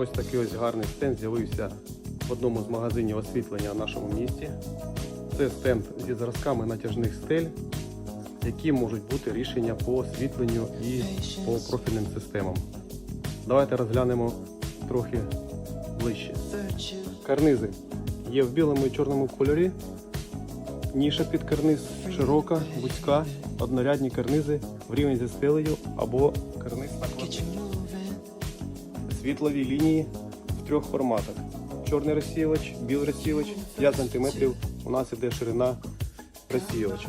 Ось такий ось гарний стенд з'явився в одному з магазинів освітлення в нашому місті. Це стенд зі зразками натяжних стель, які можуть бути рішення по освітленню і по профільним системам. Давайте розглянемо трохи ближче. Карнизи є в білому і чорному кольорі. Ніша під карниз широка, вузька, однорядні карнизи в рівень зі стелею або карниз накладний. Світлові лінії в трьох форматах. Чорний розсіювач, білий розсіювач, 5 см у нас іде ширина розсіювача.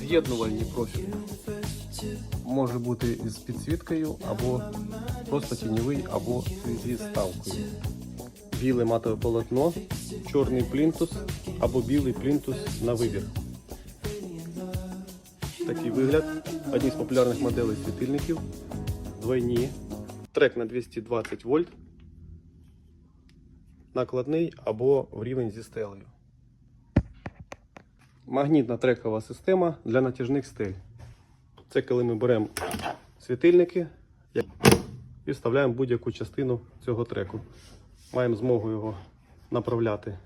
З'єднувальні профілі. Може бути із підсвіткою, або просто тіньовий, або зі ставкою. Біле матове полотно, чорний плінтус або білий плінтус на вибір. Такий вигляд. Одні з популярних моделей світильників. Двойні. Трек на 220 вольт. Накладний або в рівень зі стелею. Магнітна трекова система для натяжних стель. Це коли ми беремо світильники і вставляємо будь-яку частину цього треку. Маємо змогу його направляти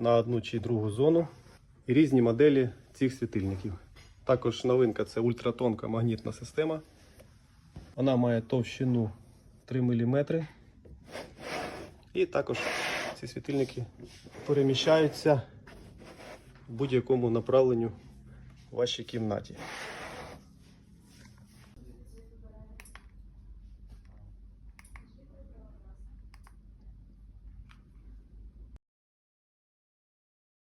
на одну чи другу зону і різні моделі цих світильників. Також новинка це ультратонка магнітна система. Вона має товщину 3 мм. І також ці світильники переміщаються в будь-якому направленню в вашій кімнаті.